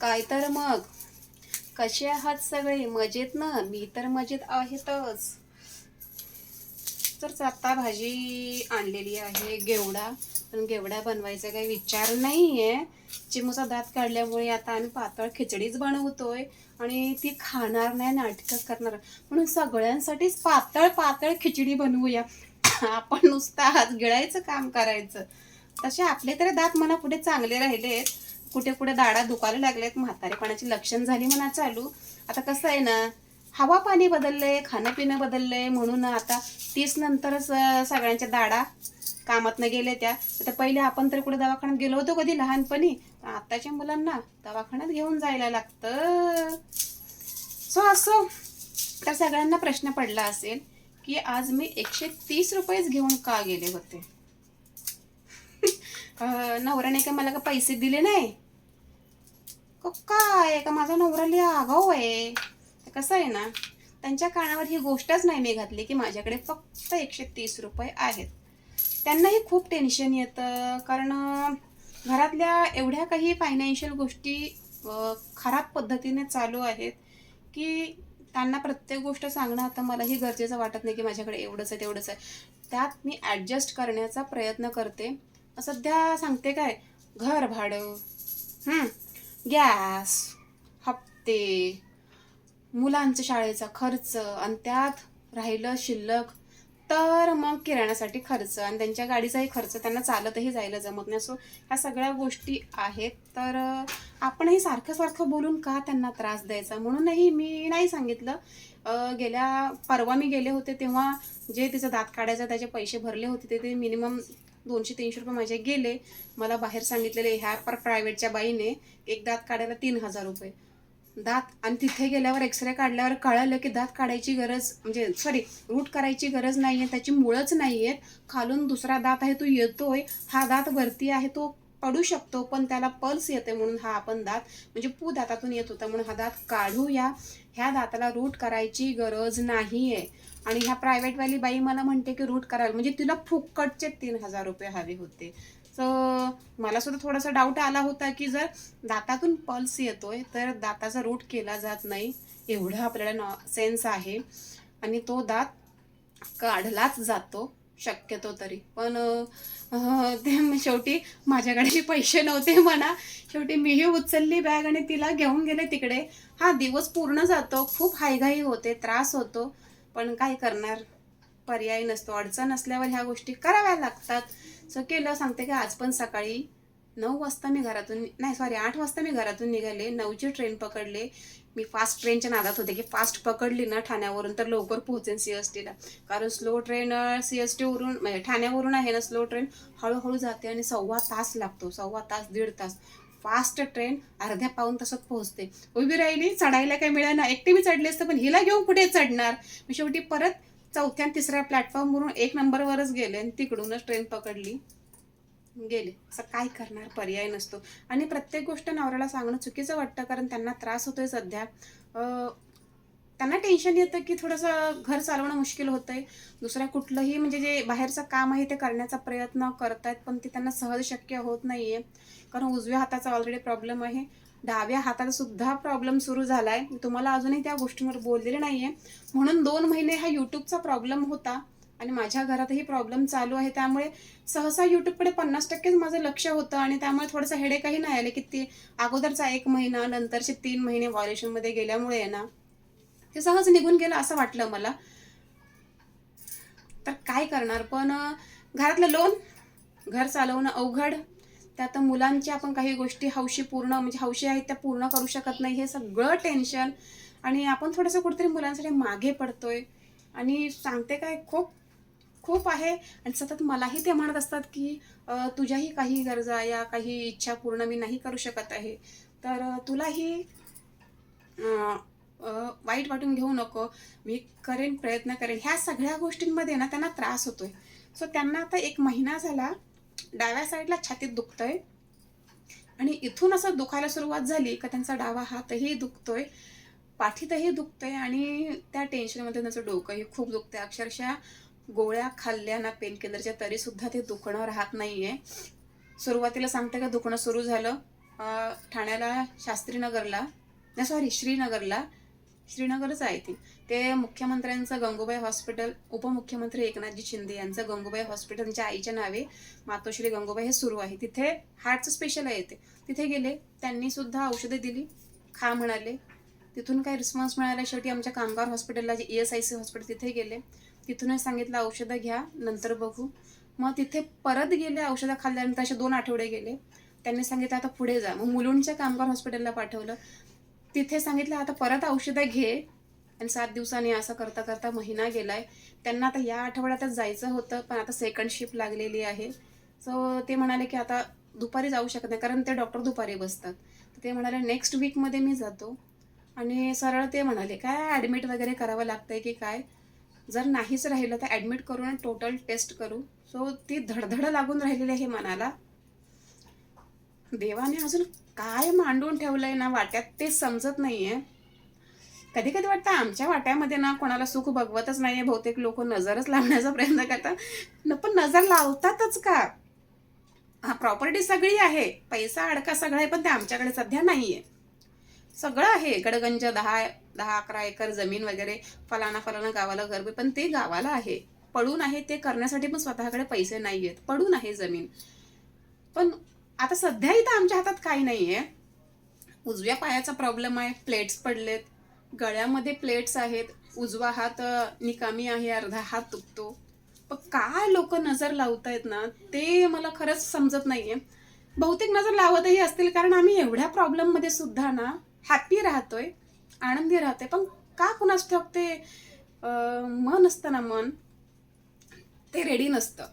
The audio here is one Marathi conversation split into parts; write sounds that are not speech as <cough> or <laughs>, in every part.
काय तर मग. कसे आहात सगळे? मजेत ना? मी तर मजेत आहेतच. तर आता भाजी आणलेली आहे गेवडा पण गेवडा बनवायचा काही विचार नाही आहे चिमूचा दात काढल्यामुळे आता आम्ही पातळ खिचडीच बनवतोय आणि ती खाणार नाही नाटकं करणार. म्हणून सगळ्यांसाठीच पातळ पातळ खिचडी बनवूया. आपण नुसतं हात गिळायचं काम करायचं. तसे आपले तर दात मला पुढे चांगले राहिलेत. कुठे कुठे दाडा दुखायला लागलेत म्हातारेपणाची लक्षण झाली म्हणा चालू. आता कसं आहे ना हवा पाणी बदललंय खाणं पिणं बदललंय म्हणून आता तीस नंतरच सगळ्यांच्या दाडा कामातनं गेले त्या. आता पहिले आपण तर कुठे दवाखान्यात गेलो होतो कधी लहानपणी पण आताच्या मुलांना दवाखान्यात घेऊन जायला लागतं. सो असो. तर सगळ्यांना प्रश्न पडला असेल की आज मी एकशे तीस रुपयेच घेऊन का गेले होते? <laughs> नवऱ्याने का मला का पैसे दिले नाही? काय? का माझा नवरा लय आगाऊ आहे. कसं आहे ना त्यांच्या कानावर ही गोष्टच नाही मी घातली की माझ्याकडे फक्त एकशे तीस रुपये आहेत. त्यांनाही खूप टेन्शन येतं. कारण घरातल्या एवढ्या काही फायनान्शियल गोष्टी खराब पद्धतीने चालू आहेत की त्यांना प्रत्येक गोष्ट सांगणं आता मलाही गरजेचं वाटत नाही की माझ्याकडे एवढंच आहे तेवढंच आहे. त्यात मी ॲडजस्ट करण्याचा प्रयत्न करते. सध्या सांगते काय? घर भाडं. गॅस हप्ते मुलांच्या शाळेचा खर्च आणि त्यात राहिलं शिल्लक. तर मग किराण्यासाठी खर्च आणि त्यांच्या गाडीचाही खर्च त्यांना चालतही जायला जमत नाही. सो ह्या सगळ्या गोष्टी आहेत. तर आपणही सारखं सारखं बोलून का त्यांना त्रास द्यायचा? म्हणूनही मी नाही सांगितलं. गेल्या परवा मी गेले होते तेव्हा जे तिचं दात काढायचं त्याचे पैसे भरले होते ते ते मिनिमम दोनशे तीनशे रुपये माझे गेले. मला बाहेर सांगितलेले ह्या पर प्रायव्हेटच्या बाईने एक दात काढायला तीन हजार रुपये. दात आणि तिथे गेल्यावर एक्सरे काढल्यावर कळालं की दात काढायची गरज म्हणजे सॉरी रूट करायची गरज नाही आहे त्याची मुळंच नाही आहेत खालून दुसरा दात आहे तो येतोय. हा दात वरती आहे तो पडू शकतो पण त्याला पल्स येते म्हणून हा आपण दात म्हणजे पू दातातून येत होता म्हणून हा दात काढूया. ह्या दाताला रूट करायची गरज नाही आहे आणि ह्या प्रायव्हेटवाली बाई मला म्हणते की रूट करायला म्हणजे तिला फुकटचे तीन हजार रुपये हवे होते. तर मला सुद्धा थोडासा डाऊट आला होता की जर दातातून पल्स येतोय तर दाताचा रूट केला जात नाही एवढं आपल्याला नॉ सेन्स आहे. आणि तो दात काढलाच जातो. शक्यतो तरी. पण ते शेवटी माझ्याकडे पैसे नव्हते म्हणा. शेवटी मीही उचलली बॅग आणि तिला घेऊन गेले तिकडे. हा दिवस पूर्ण जातो. खूप हायघाई होते त्रास होतो. पण काय करणार? पर्याय नसतो. अडचण असल्यावर ह्या गोष्टी कराव्या लागतात. सो केलं सांगते की आज पण सकाळी नऊ वाजता मी घरातून नाही सॉरी आठ वाजता मी घरातून निघाले. नऊची ट्रेन पकडले. मी फास्ट ट्रेनच्या नादात होते की फास्ट पकडली ना ठाण्यावरून तर लवकर पोहोचेन सी एस टीला कारण स्लो ट्रेन सी एस टीवरून म्हणजे ठाण्यावरून आहे ना स्लो ट्रेन हळूहळू जाते आणि सव्वा तास लागतो. सव्वा तास दीड तास. फास्ट ट्रेन अर्ध्या पाऊन तासात पोहोचते. उभी राहिली चढायला काही मिळेना एकटी मी चढले असतं पण हिला घेऊन कुठे चढणार? मी शेवटी परत चौथ्या तिसऱ्या प्लॅटफॉर्मवरून एक नंबरवरच गेले आणि तिकडूनच ट्रेन पकडली. गेले. असं काय करणार? पर्याय नसतो. आणि प्रत्येक गोष्ट नवऱ्याला सांगणं चुकीचं वाटतं कारण त्यांना त्रास होतोय सध्या. त्यांना टेन्शन येतं की थोडंसं घर चालवणं मुश्किल होतंय. दुसऱ्या कुठलंही म्हणजे जे बाहेरचं काम आहे ते करण्याचा प्रयत्न करत आहेत पण ते त्यांना सहज शक्य होत नाही आहे कारण उजव्या हाताचा ऑलरेडी प्रॉब्लेम आहे. डाव्या हाताचा सुद्धा प्रॉब्लेम सुरू झाला आहे तुम्हाला अजूनही त्या गोष्टींवर बोललेले नाही आहे म्हणून दोन महिने हा युट्यूबचा प्रॉब्लेम होता. आणि माझ्या घरातही प्रॉब्लेम चालू आहे. त्यामुळे सहसा युट्यूबकडे पन्नास टक्केच माझं लक्ष होतं आणि त्यामुळे थोडंसं हेडेकही नाही आले की ते अगोदरचा एक महिना नंतरचे तीन महिने व्हायलेशनमध्ये गेल्यामुळे ना ते सहज निघून गेलं असं वाटलं मला. तर काय करणार? पण घरातलं लोन घर चालवणं अवघड. त्यात मुलांच्या आपण काही गोष्टी हौशी पूर्ण म्हणजे हौशी आहेत त्या पूर्ण करू शकत नाही हे सगळं टेन्शन आणि आपण थोडंसं कुठेतरी मुलांसाठी मागे पडतोय. आणि सांगते काय खूप खूप आहे. आणि सतत मलाही ते म्हणत असतात की तुझ्याही काही गरजा या काही इच्छा पूर्ण मी नाही करू शकत आहे. तर तुलाही वाईट वाटून घेऊ नको. मी करेन प्रयत्न करेन. ह्या सगळ्या गोष्टींमध्ये ना त्यांना त्रास होतोय. सो त्यांना आता एक महिना झाला डाव्या साईडला छातीत दुखतंय. आणि इथून असं दुखायला सुरुवात झाली का त्यांचा डावा हातही दुखतोय पाठीतही दुखतंय आणि त्या टेन्शनमध्ये त्यांचं डोकंही खूप दुखतंय. अक्षरशः गोळ्या खाल्ल्या ना पेनकिलरच्या तरी सुद्धा ते दुखणं राहत नाही आहे सुरुवातीला सांगते का दुखणं सुरू झालं. ठाण्याला शास्त्रीनगरला नाही सॉरी श्रीनगरला. श्रीनगरच आहे ती. ते मुख्यमंत्र्यांचं गंगूबाई हॉस्पिटल उपमुख्यमंत्री एकनाथजी शिंदे यांचं गंगूबाई हॉस्पिटल त्यांच्या आईच्या नावे मातोश्री गंगूबाई हे सुरू आहे. तिथे हार्टचं स्पेशल आहे ते. तिथे गेले त्यांनी सुद्धा औषधे दिली खा म्हणाले. तिथून काही रिस्पॉन्स मिळाला शेवटी आमच्या कामगार हॉस्पिटलला जे E S I C hospital तिथे गेले. तिथूनच सांगितलं औषधं घ्या नंतर बघू. मग तिथे परत गेले औषधं खाल्ल्यानंतर असे दोन आठवडे गेले. त्यांनी सांगितलं आता पुढे जा. मग मुलुंडच्या कामगार हॉस्पिटलला पाठवलं. तिथे सांगितलं आता परत औषधं घे. आणि सात दिवसांनी असं करता करता महिना गेलाय. त्यांना आता या आठवड्यातच जायचं होतं पण आता सेकंड शिफ्ट लागलेली आहे. सो ते म्हणाले की आता दुपारी जाऊ शकत नाही कारण ते डॉक्टर दुपारी बसतात. तर ते म्हणाले नेक्स्ट वीकमध्ये मी जातो. आणि सरळ ते म्हणाले काय ॲडमिट वगैरे करावं लागतंय की काय? जर नाहीच राहिलं तर ॲडमिट करून टोटल टेस्ट करू. सो ती धडधड लागून राहिलेली आहे मनाला. देवाने अजून काय मांडून ठेवलंय ना वाट्यात ते समजत नाहीये. कधी कधी वाटतं आमच्या वाट्यामध्ये ना कोणाला सुख बघवतच नाहीये बहुतेक लोक नजरच लावण्याचा प्रयत्न करतात. न पण नजर लावतातच का? हा प्रॉपर्टी सगळी आहे. पैसा अडका सगळा आहे पण ते आमच्याकडे सध्या नाहीये. सगळं आहे. गडगंज दहा दहा अकरा एकर जमीन वगैरे फलाना फलाना गावाला घर पण ते गावाला आहे. पडून आहे ते करण्यासाठी पण स्वतःकडे पैसे नाही आहेत पडून आहे जमीन. पण आता सध्या इथं आमच्या हातात काही नाही आहे उजव्या पायाचा प्रॉब्लेम आहे. प्लेट्स पडलेत. गळ्यामध्ये प्लेट्स आहेत. उजवा हात निकामी आहे. अर्धा हात दुखतो. पण काय लोक नजर लावतायत ना ते मला खरंच समजत नाहीये. बहुतेक नजर लावतही असतील कारण आम्ही एवढ्या प्रॉब्लेममध्ये सुद्धा ना हॅपी राहतोय आनंदी राहतोय. पण का कुणास ठाऊक ते मन असतं ना मन ते रेडी नसतं.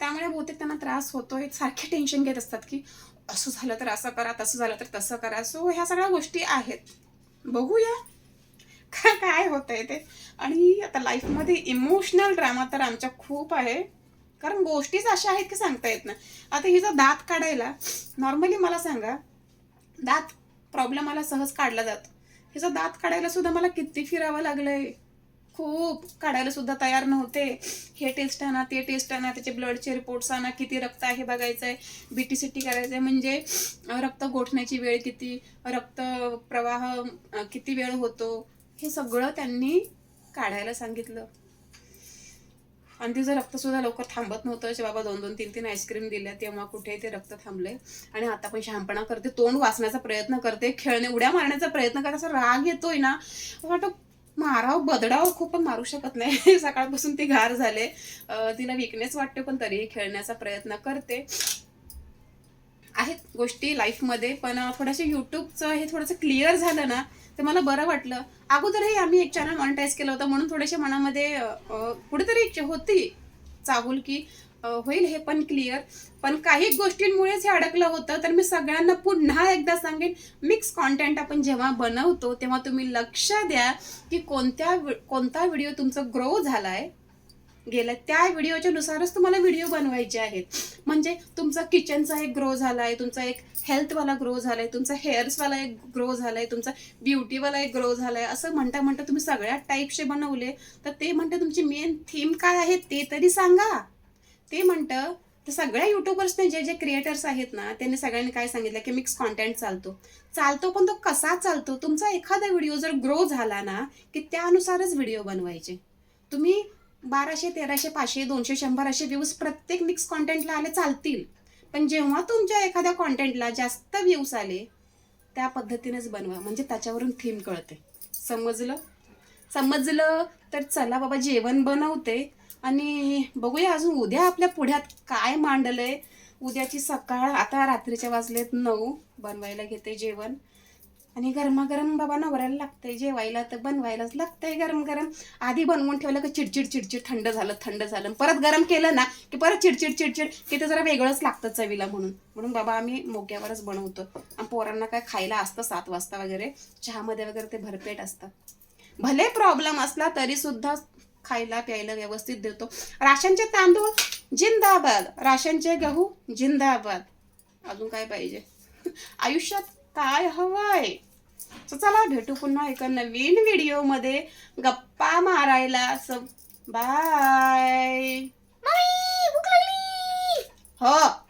त्यामुळे बहुतेक त्यांना त्रास होतोय. सारखे टेन्शन घेत असतात की असं झालं तर असं करा तसं झालं तर तसं करा. सो ह्या सगळ्या गोष्टी आहेत. बघूया. काय होतं आहे ते. आणि आता लाईफमध्ये इमोशनल ड्रामा तर आमच्या खूप आहे. कारण गोष्टीच अशा आहेत की सांगता येत ना आता हिचा दात काढायला नॉर्मली मला सांगा दात प्रॉब्लेम मला सहज काढला जातो. ह्याचा दात काढायला सुद्धा मला किती फिरावं लागलंय. खूप काढायला सुद्धा तयार नव्हते. हे टेस्ट आणा ते टेस्ट आणा त्याचे ब्लडचे रिपोर्ट्स आणा किती रक्त आहे बघायचं आहे बी टी सी टी करायचं आहे म्हणजे रक्त गोठण्याची वेळ किती रक्त प्रवाह किती वेळ होतो हे सगळं त्यांनी काढायला सांगितलं. आणि तिचं रक्त सुद्धा लवकर थांबत नव्हतं. असे बाबा दोन दोन तीन तीन आईस्क्रीम दिल्या तेव्हा कुठे ते रक्त थांबले आणि आता पण शहाणपणा करते तोंड वाचण्याचा प्रयत्न करते खेळणे उड्या मारण्याचा प्रयत्न करते. असा राग येतोय ना वाटतं माराव बदडाव खूप पण मारू शकत नाही. <laughs> सकाळपासून ती घार झाले. तिला विकनेस वाटते पण तरीही खेळण्याचा प्रयत्न करते. आहेत गोष्टी लाईफमध्ये पण थोडंसं युट्यूबचं हे थोडंसं क्लिअर झालं ना ते मला बरं वाटलं. अगोदरही आम्ही एक चॅनल मॉनिटाईज केलं होतं म्हणून थोडेसे मनामध्ये कुठेतरी इच्छा होती चाहूल की होईल हे पण क्लिअर पण काही गोष्टींमुळेच हे अडकलं होतं तर मी सगळ्यांना पुन्हा एकदा सांगेन मिक्स कॉन्टेंट आपण जेव्हा बनवतो तेव्हा तुम्ही लक्ष द्या की कोणत्या कोणता व्हिडिओ तुमचा ग्रो झालाय. गेलं त्या व्हिडिओच्या नुसारच तुम्हाला व्हिडिओ बनवायचे आहेत. म्हणजे तुमचा किचनचा एक ग्रो झालाय तुमचा एक हेल्थवाला ग्रो झालाय तुमचा हेअर्सवाला एक ग्रो झालाय तुमचा ब्युटीवाला एक ग्रो झालाय असं म्हणता म्हणता तुम्ही सगळ्या टाईपचे बनवले. तर ते म्हणते तुमची मेन थीम काय आहे ते तरी सांगा. ते म्हणतं तर सगळ्या युट्यूबर्सने जे जे क्रिएटर्स आहेत ना त्यांनी सगळ्यांनी काय सांगितलं की मिक्स कॉन्टेंट चालतो. चालतो पण तो कसा चालतो? तुमचा एखादा व्हिडिओ जर ग्रो झाला ना की त्यानुसारच व्हिडिओ बनवायचे. तुम्ही बाराशे तेराशे पाचशे दोनशे शंभर असे व्ह्यूज प्रत्येक मिक्स कॉन्टेंटला आले चालतील. पण जेव्हा तुमच्या एखाद्या कॉन्टेंटला जास्त व्ह्यूज आले त्या पद्धतीनेच बनवा. म्हणजे त्याच्यावरून थीम कळते. समजलं? समजलं? तर चला बाबा जेवण बनवते. आणि बघूया अजून उद्या आपल्या पुढ्यात काय मांडलं आहे उद्याची सकाळ आता रात्रीच्या वाजलेत नऊ. बनवायला घेते जेवण. आणि गरमागरम बाबा नवऱ्याला लागतंय जेवायला तर बनवायलाच लागतंय गरम गरम आधी बनवून ठेवलं की चिडचिड चिडचिड थंड झालं थंड झालं. परत गरम केलं ना की परत चिडचिड चिडचिड की ते जरा वेगळंच लागतं चवीला म्हणून. म्हणून बाबा आम्ही मोक्यावरच बनवतो. आणि पोरांना काय खायला असतं सात वाजता वगैरे चहामध्ये वगैरे ते भरपेट असतं. भले प्रॉब्लेम असला तरी सुद्धा खायला प्यायला व्यवस्थित देतो. राशनचे तांदूळ जिंदाबाद. राशनचे गहू जिंदाबाद. अजून काय पाहिजे? आयुष्यात काय हवंय? So चला भेटू पुन्हा एका नवीन व्हिडिओमध्ये गप्पा मारायला. बाय हो.